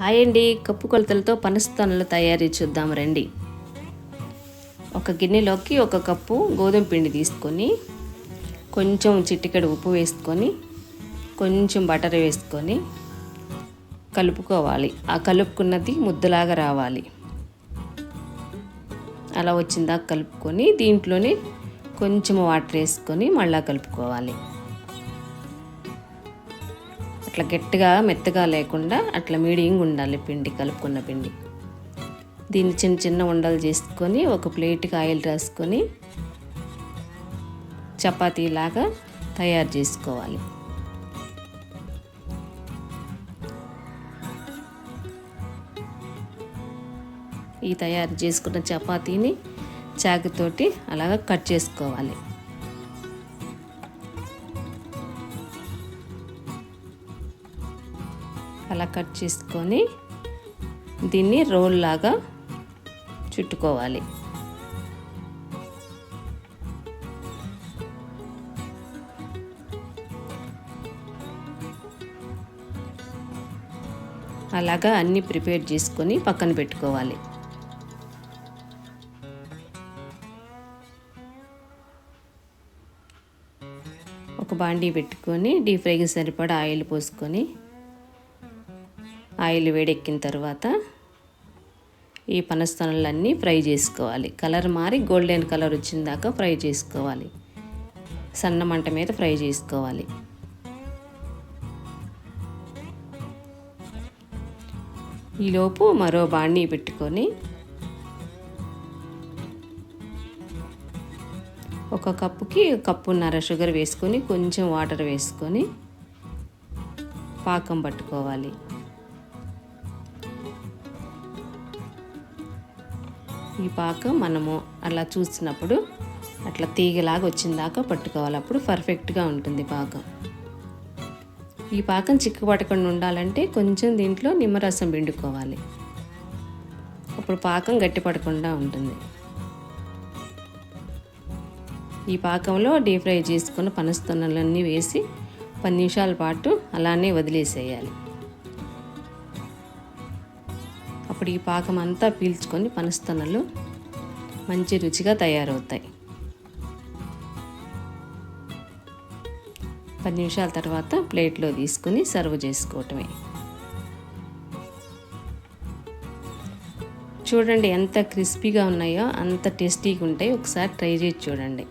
Hi అండి. Cup కొలతలతో పనస్తనలు తయారీ చూద్దాం రండి. ఒక గిన్నెలోకి ఒక కప్పు గోధుమ పిండి తీసుకొని కొంచెం చిటికెడు ఉప్పు వేసుకొని కొంచెం బటర్ వేసుకొని కలుపుకోవాలి. ఆ కలుపుకున్నది ముద్దలాగా రావాలి. అలా వచ్చిందాక కలుపుకొని దీంట్లోనే కొంచెం వాటర్ వేసుకొని మళ్ళీ కలుపుకోవాలి. అట్లా గట్టిగా మెత్తగా లేకుండా అట్లా మీడియంగా ఉండాలి పిండి కలుపుకున్న పిండి. దీన్ని చిన్న చిన్న ఉండలు చేసుకొని ఒక ప్లేట్కి ఆయిల్ రాసుకొని చపాతీలాగా తయారు చేసుకోవాలి. ఈ తయారు చేసుకున్న చపాతీని చాకుతోటి అలాగ కట్ చేసుకోవాలి. అలా కట్ చేసుకొని దీన్ని రోల్ లాగా చుట్టుకోవాలి. అలాగా అన్నీ ప్రిపేర్ చేసుకొని పక్కన పెట్టుకోవాలి. ఒక బాండీ పెట్టుకొని డీప్ ఫ్రైకి సరిపడా ఆయిల్ పోసుకొని ఆయిల్ వేడెక్కిన తర్వాత ఈ పనస్తనలన్నీ ఫ్రై చేసుకోవాలి. కలర్ మారి గోల్డెన్ కలర్ వచ్చిన దాకా ఫ్రై చేసుకోవాలి. సన్న మంట మీద ఫ్రై చేసుకోవాలి. ఈలోపు మరో బాణీ పెట్టుకొని ఒక కప్పుకి కప్పున్నర షుగర్ వేసుకొని కొంచెం వాటర్ వేసుకొని పాకం పట్టుకోవాలి. ఈ పాకం మనము అలా చూసినప్పుడు అట్లా తీగలాగా వచ్చిందాకా పట్టుకోవాలి. అప్పుడు పర్ఫెక్ట్గా ఉంటుంది పాకం. ఈ పాకం చిక్కు పట్టకుండా ఉండాలంటే కొంచెం దీంట్లో నిమ్మరసం పిండుకోవాలి. అప్పుడు పాకం గట్టి పడకుండా ఉంటుంది. ఈ పాకంలో డీప్ ఫ్రై చేసుకున్న పనస్తొన్నలన్నీ వేసి పది నిమిషాల పాటు అలానే వదిలేసేయాలి. అప్పుడు ఈ పాకం అంతా పీల్చుకొని పనస్తొన్నలు మంచి రుచిగా తయారవుతాయి. పది నిమిషాల తర్వాత ప్లేట్లో తీసుకుని సర్వ్ చేసుకోవటమే. చూడండి ఎంత క్రిస్పీగా ఉన్నాయో అంత టేస్టీగా ఉంటాయి. ఒకసారి ట్రై చేసి చూడండి.